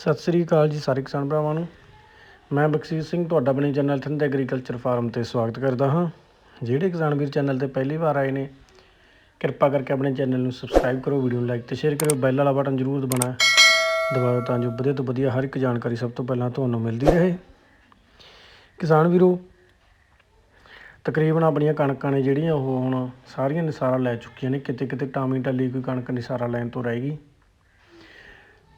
ਸਤਿ ਸ੍ਰੀ ਅਕਾਲ ਜੀ ਸਾਰੇ ਕਿਸਾਨ ਭਰਾਵਾਂ ਨੂੰ। ਮੈਂ ਬਖਸ਼ੀਸ਼ ਸਿੰਘ, ਤੁਹਾਡਾ ਆਪਣੇ ਚੈਨਲ ਥਿੰਦ ਐਗਰੀਕਲਚਰ ਫਾਰਮ ਤੇ ਸਵਾਗਤ ਕਰਦਾ ਹਾਂ। ਜਿਹੜੇ ਕਿਸਾਨ ਵੀਰ ਚੈਨਲ ਤੇ ਪਹਿਲੀ ਵਾਰ ਆਏ ਨੇ, ਕਿਰਪਾ ਕਰਕੇ ਆਪਣੇ ਚੈਨਲ ਨੂੰ ਸਬਸਕ੍ਰਾਈਬ ਕਰੋ ਵੀਡੀਓ ਨੂੰ ਲਾਈਕ ਤੇ ਸ਼ੇਅਰ ਕਰਿਓ ਬੈਲ ਵਾਲਾ ਬਟਨ ਜ਼ਰੂਰ ਦਬਾਉਣਾ ਦਬਾਓ ਤਾਂ ਜੋ ਵਧੀਆ ਤੋਂ ਵਧੀਆ ਹਰ ਇੱਕ ਜਾਣਕਾਰੀ ਸਭ ਤੋਂ ਪਹਿਲਾਂ ਤੁਹਾਨੂੰ ਮਿਲਦੀ ਰਹੇ। ਕਿਸਾਨ ਵੀਰੋ, ਤਕਰੀਬਨ ਆਪਣੀਆਂ ਕਣਕਾਂ ਨੇ ਜਿਹੜੀਆਂ ਉਹ ਹੁਣ ਸਾਰੀਆਂ ਨਿਸਾਰਾ ਲੈ ਚੁੱਕੀਆਂ ਨੇ। ਕਿਤੇ ਕਿਤੇ ਟਾਮੀ ਟੱਲੀ ਕੋਈ ਕਣਕ ਨਿਸਾਰਾ ਲੈਣ ਤੋਂ ਰਹਿ ਗਈ।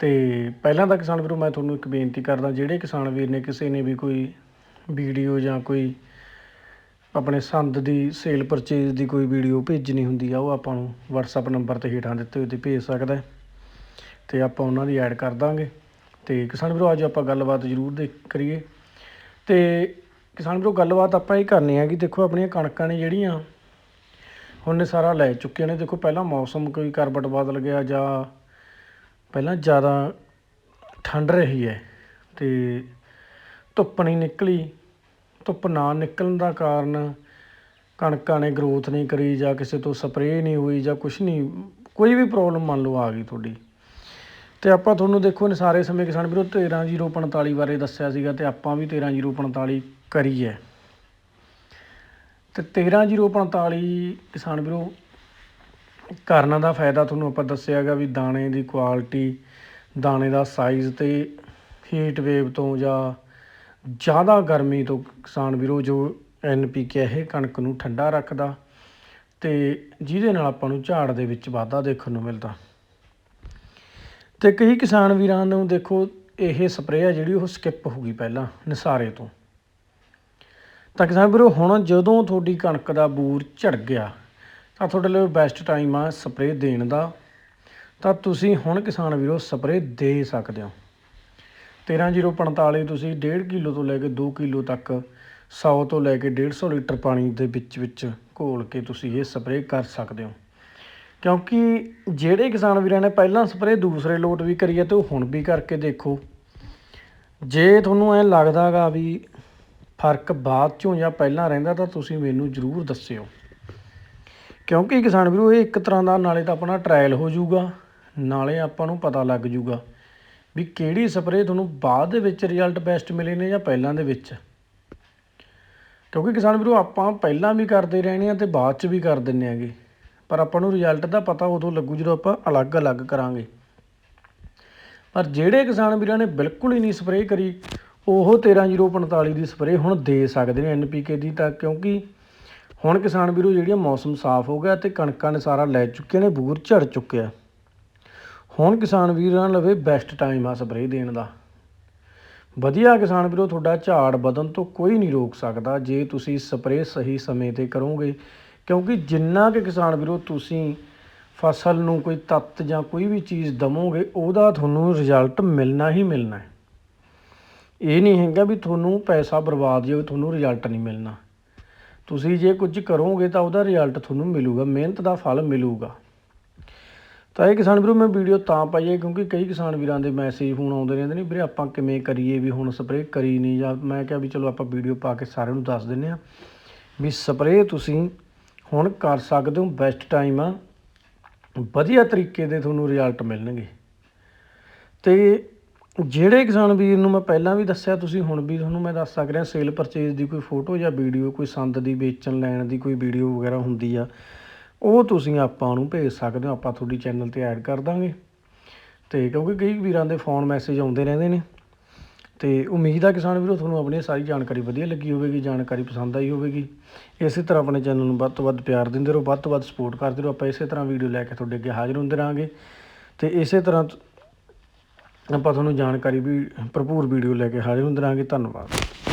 ਤੇ ਪਹਿਲਾਂ ਤਾਂ ਕਿਸਾਨ ਵੀਰੋ ਮੈਂ ਤੁਹਾਨੂੰ ਇੱਕ ਬੇਨਤੀ ਕਰਦਾ, ਜਿਹੜੇ ਕਿਸਾਨ ਵੀਰ ਨੇ ਕਿਸੇ ਨੇ ਵੀ ਕੋਈ ਵੀਡੀਓ ਜਾਂ ਕੋਈ ਆਪਣੇ ਸੰਦ ਦੀ ਸੇਲ ਪਰਚੇਜ਼ ਦੀ ਕੋਈ ਵੀਡੀਓ ਭੇਜਣੀ ਹੁੰਦੀ ਆ, ਉਹ ਆਪਾਂ ਨੂੰ WhatsApp ਨੰਬਰ ਤੇ ਹੇਠਾਂ ਦਿੱਤੇ ਹੋਏ ਤੇ ਭੇਜ ਸਕਦਾ ਹੈ। ਤੇ ਆਪਾਂ ਉਹਨਾਂ ਦੀ ਐਡ ਕਰ ਦਾਂਗੇ। ਤੇ ਕਿਸਾਨ ਵੀਰੋ, ਅੱਜ ਆਪਾਂ ਗੱਲਬਾਤ ਜ਼ਰੂਰ ਦੇ ਕਰੀਏ। ਤੇ ਕਿਸਾਨ ਵੀਰੋ, ਗੱਲਬਾਤ ਆਪਾਂ ਇਹ ਕਰਨੀ ਹੈ ਕਿ ਦੇਖੋ, ਆਪਣੀਆਂ ਕਣਕਾਂ ਨੇ ਜਿਹੜੀਆਂ, ਹੁਣ ਨੇ ਸਾਰਾ ਲੈ ਚੁੱਕੇ ਨੇ। ਦੇਖੋ, ਪਹਿਲਾਂ ਮੌਸਮ ਕੋਈ ਕਰਬਟ ਬਦਲ ਗਿਆ ਜਾਂ ਪਹਿਲਾਂ ਜ਼ਿਆਦਾ ਠੰਡ ਰਹੀ ਹੈ ਅਤੇ ਧੁੱਪ ਨਹੀਂ ਨਿਕਲੀ। ਧੁੱਪ ਨਾ ਨਿਕਲਣ ਦਾ ਕਾਰਨ ਕਣਕਾਂ ਨੇ ਗਰੋਥ ਨਹੀਂ ਕਰੀ ਜਾਂ ਕਿਸੇ ਤੋਂ ਸਪਰੇਅ ਨਹੀਂ ਹੋਈ ਜਾਂ ਕੁਝ ਨਹੀਂ, ਕੋਈ ਵੀ ਪ੍ਰੋਬਲਮ ਮੰਨ ਲਓ ਆ ਗਈ ਤੁਹਾਡੀ। ਤੇ ਆਪਾਂ ਤੁਹਾਨੂੰ ਦੇਖੋ ਨੇ ਸਾਰੇ ਸਮੇਂ ਕਿਸਾਨ ਵੀਰੋ 13045 ਬਾਰੇ ਦੱਸਿਆ ਸੀਗਾ ਤੇ ਆਪਾਂ ਵੀ 13045 ਕਰੀ ਹੈ। ਤੇ 13045 ਕਿਸਾਨ ਵੀਰੋ ਕਾਰਨਾਂ ਦਾ ਫਾਇਦਾ ਤੁਹਾਨੂੰ ਆਪਾਂ ਦੱਸਿਆ ਗਾ ਵੀ ਦਾਣੇ ਦੀ ਕੁਆਲਿਟੀ ਦਾਣੇ ਦਾ ਸਾਈਜ਼ ਅਤੇ ਹੀਟ ਵੇਵ ਤੋਂ ਜਾਂ ਜ਼ਿਆਦਾ ਗਰਮੀ ਤੋਂ ਕਿਸਾਨ ਵੀਰੋ ਜੋ ਐੱਨ ਪੀ ਕੇ ਇਹ ਕਣਕ ਨੂੰ ਠੰਡਾ ਰੱਖਦਾ ਤੇ ਜਿਹਦੇ ਨਾਲ ਆਪਾਂ ਨੂੰ ਝਾੜ ਦੇ ਵਿੱਚ ਵਾਧਾ ਦੇਖਣ ਨੂੰ ਮਿਲਦਾ। ਤੇ ਕਈ ਕਿਸਾਨ ਵੀਰਾਂ ਨੂੰ ਦੇਖੋ ਇਹ ਸਪਰੇਅ ਆ ਜਿਹੜੀ ਉਹ ਸਕਿਪ ਹੋ ਗਈ ਪਹਿਲਾਂ ਨਿਸਾਰੇ ਤੋਂ। ਤਾਂ ਕਿਸਾਨ ਵੀਰੋ ਹੁਣ ਜਦੋਂ ਤੁਹਾਡੀ ਕਣਕ ਦਾ ਬੂਰ ਝੜ ਗਿਆ ਤਾਂ ਤੁਹਾਡੇ ਲਈ ਬੈਸਟ ਟਾਈਮ ਆ ਸਪਰੇਅ ਦੇਣ ਦਾ। ਤਾਂ ਤੁਸੀਂ ਹੁਣ ਕਿਸਾਨ ਵੀਰੋ ਸਪਰੇਅ ਦੇ ਸਕਦੇ ਹੋ। 13045 ਤੁਸੀਂ 1.5 ਕਿਲੋ ਤੋਂ ਲੈ ਕੇ 2 ਕਿਲੋ ਤੱਕ 100 ਤੋਂ ਲੈ ਕੇ 150 ਲੀਟਰ ਪਾਣੀ ਦੇ ਵਿੱਚ ਵਿੱਚ ਘੋਲ ਕੇ ਤੁਸੀਂ ਇਹ ਸਪਰੇਅ ਕਰ ਸਕਦੇ ਹੋ। ਕਿਉਂਕਿ ਜਿਹੜੇ ਕਿਸਾਨ ਵੀਰਾਂ ਨੇ ਪਹਿਲਾਂ ਸਪਰੇਅ ਦੂਸਰੇ ਲੋਟ ਵੀ ਕਰੀ ਹੈ ਤੇ ਉਹ ਹੁਣ ਵੀ ਕਰਕੇ ਦੇਖੋ। ਜੇ ਤੁਹਾਨੂੰ ਐ ਲੱਗਦਾਗਾ ਵੀ ਫ਼ਰਕ ਬਾਅਦ ਚੋਂ ਜਾਂ ਪਹਿਲਾਂ ਰਹਿੰਦਾ ਤਾਂ ਤੁਸੀਂ ਮੈਨੂੰ ਜ਼ਰੂਰ ਦੱਸਿਓ। ਕਿਉਂਕਿ ਕਿਸਾਨ ਵੀਰੋ, ਇਹ ਇੱਕ ਤਰ੍ਹਾਂ ਦਾ ਨਾਲੇ ਤਾਂ ਆਪਣਾ ਟ੍ਰਾਇਲ ਹੋ ਜਾਊਗਾ, ਨਾਲੇ ਆਪਾਂ ਨੂੰ ਪਤਾ ਲੱਗ ਜਾਊਗਾ ਵੀ ਕਿਹੜੀ ਸਪਰੇਅ ਤੁਹਾਨੂੰ ਬਾਅਦ ਦੇ ਵਿੱਚ ਰਿਜ਼ਲਟ ਬੈਸਟ ਮਿਲੇ ਨੇ ਜਾਂ ਪਹਿਲਾਂ ਦੇ ਵਿੱਚ। ਕਿਉਂਕਿ ਕਿਸਾਨ ਵੀਰੋ, ਆਪਾਂ ਪਹਿਲਾਂ ਵੀ ਕਰਦੇ ਰਹਿਣੇ ਆ ਤੇ ਬਾਅਦ ਚ ਵੀ ਕਰ ਦਿੰਨੇ ਆਗੇ ਪਰ ਆਪਾਂ ਨੂੰ ਰਿਜ਼ਲਟ ਦਾ ਪਤਾ ਉਦੋਂ ਲੱਗੂ ਜਦੋਂ ਆਪਾਂ ਅਲੱਗ-ਅਲੱਗ ਕਰਾਂਗੇ। ਪਰ ਜਿਹੜੇ ਕਿਸਾਨ ਵੀਰਾਂ ਨੇ ਬਿਲਕੁਲ ਹੀ ਨਹੀਂ ਸਪਰੇਅ ਕਰੀ, ਉਹ 13045 ਦੀ ਸਪਰੇਅ ਹੁਣ ਦੇ ਸਕਦੇ ਨੇ ਐਨਪੀਕੇ ਦੀ ਤਾਂ ਕਿਉਂਕਿ ਹੁਣ ਕਿਸਾਨ ਵੀਰੋ, ਜਿਹੜੀਆਂ ਮੌਸਮ ਸਾਫ਼ ਹੋ ਗਿਆ ਤੇ ਕਣਕਾਂ ਨੇ ਸਾਰਾ ਲੈ ਚੁੱਕੇ ਨੇ, ਬੂਰ ਝੜ ਚੁੱਕਿਆ ਹੁਣ ਕਿਸਾਨ ਵੀਰਾਂ ਲਵੇ ਬੈਸਟ ਟਾਈਮ ਆ ਸਪਰੇਅ ਦੇਣ ਦਾ। ਵਧੀਆ ਕਿਸਾਨ ਵੀਰੋ, ਤੁਹਾਡਾ ਝਾੜ ਵਧਣ ਤੋਂ ਕੋਈ ਨਹੀਂ ਰੋਕ ਸਕਦਾ ਜੇ ਤੁਸੀਂ ਸਪਰੇਅ ਸਹੀ ਸਮੇਂ ਤੇ ਕਰੋਗੇ। ਕਿਉਂਕਿ ਜਿੰਨਾ ਕਿ ਕਿਸਾਨ ਵੀਰੋ, ਤੁਸੀਂ ਫਸਲ ਨੂੰ ਕੋਈ ਤੱਤ ਜਾਂ ਕੋਈ ਵੀ ਚੀਜ਼ ਦਵੋਗੇ, ਉਹਦਾ ਤੁਹਾਨੂੰ ਰਿਜ਼ਲਟ ਮਿਲਣਾ ਹੀ ਮਿਲਣਾ ਹੈ। ਇਹ ਨਹੀਂ ਹੈਗਾ ਵੀ ਤੁਹਾਨੂੰ ਪੈਸਾ ਬਰਬਾਦ ਜਾਵੇ ਤੁਹਾਨੂੰ ਰਿਜ਼ਲਟ ਨਹੀਂ ਮਿਲਣਾ। ਤੁਸੀਂ ਜੇ ਕੁਝ ਕਰੋਗੇ ਤਾਂ ਉਹਦਾ ਰਿਜ਼ਲਟ ਤੁਹਾਨੂੰ ਮਿਲੂਗਾ, ਮਿਹਨਤ ਦਾ ਫਲ ਮਿਲੂਗਾ। ਤਾਂ ਇਹ ਕਿਸਾਨ ਵੀਰੋ, ਮੈਂ ਵੀਡੀਓ ਤਾਂ ਪਾਈਏ ਕਿਉਂਕਿ ਕਈ ਕਿਸਾਨ ਵੀਰਾਂ ਦੇ ਮੈਸੇਜ ਹੁਣ ਆਉਂਦੇ ਰਹਿੰਦੇ ਨੇ, ਵੀਰੇ ਆਪਾਂ ਕਿਵੇਂ ਕਰੀਏ ਵੀ ਹੁਣ ਸਪਰੇਅ ਕਰੀ ਨਹੀਂ ਜਾਂ ਮੈਂ ਕਿਹਾ ਵੀ ਚਲੋ ਆਪਾਂ ਵੀਡੀਓ ਪਾ ਕੇ ਸਾਰਿਆਂ ਨੂੰ ਦੱਸ ਦਿੰਨੇ ਆ ਵੀ ਸਪਰੇਅ ਤੁਸੀਂ ਹੁਣ ਕਰ ਸਕਦੇ ਹੋ ਬੈਸਟ ਟਾਈਮ ਆ। ਵਧੀਆ ਤਰੀਕੇ ਦੇ ਤੁਹਾਨੂੰ ਰਿਜ਼ਲਟ ਮਿਲਣਗੇ। ਤੇ ਜਿਹੜੇ ਕਿਸਾਨ ਵੀਰ ਨੂੰ ਮੈਂ ਪਹਿਲਾਂ ਵੀ ਦੱਸਿਆ, ਤੁਸੀਂ ਹੁਣ ਵੀ ਤੁਹਾਨੂੰ ਮੈਂ ਦੱਸ ਸਕ ਰਿਹਾ ਸੇਲ ਪਰਚੇਜ਼ ਦੀ ਕੋਈ ਫੋਟੋ ਜਾਂ ਵੀਡੀਓ ਕੋਈ ਸੰਦ ਦੀ ਵੇਚਣ, ਲੈਣ ਦੀ ਕੋਈ ਵੀਡੀਓ ਵਗੈਰਾ ਹੁੰਦੀ ਆ, ਉਹ ਤੁਸੀਂ ਆਪਾਂ ਨੂੰ ਭੇਜ ਸਕਦੇ ਹੋ, ਆਪਾਂ ਤੁਹਾਡੀ ਚੈਨਲ ਤੇ ਐਡ ਕਰ ਦਾਂਗੇ। ਤੇ ਕਿਉਂਕਿ ਕਈ ਵੀਰਾਂ ਦੇ ਫੋਨ ਮੈਸੇਜ ਆਉਂਦੇ ਰਹਿੰਦੇ ਨੇ। ਤੇ ਉਮੀਦ ਆ ਕਿਸਾਨ ਵੀਰੋ, ਤੁਹਾਨੂੰ ਆਪਣੀ ਸਾਰੀ ਜਾਣਕਾਰੀ ਵਧੀਆ ਲੱਗੀ ਹੋਵੇਗੀ, ਜਾਣਕਾਰੀ ਪਸੰਦ ਆਈ ਹੋਵੇਗੀ। ਇਸੇ ਤਰ੍ਹਾਂ ਆਪਣੇ ਚੈਨਲ ਨੂੰ ਵੱਧ ਤੋਂ ਵੱਧ ਪਿਆਰ ਦਿੰਦੇ ਰਹੋ, ਵੱਧ ਤੋਂ ਵੱਧ ਸਪੋਰਟ ਕਰਦੇ ਰਹੋ। ਆਪਾਂ ਇਸੇ ਤਰ੍ਹਾਂ ਵੀਡੀਓ ਲੈ ਕੇ ਤੁਹਾਡੇ ਅੱਗੇ ਹਾਜ਼ਰ ਹੁੰਦੇ ਰਹਾਂਗੇ। ਤੇ ਇਸੇ ਤਰ੍ਹਾਂ ਆਪਾਂ ਤੁਹਾਨੂੰ ਜਾਣਕਾਰੀ ਵੀ ਭਰਪੂਰ ਵੀਡੀਓ ਲੈ ਕੇ ਹਾਜ਼ਰ ਹੁੰਦੇ ਰਹਾਂਗੇ। ਧੰਨਵਾਦ।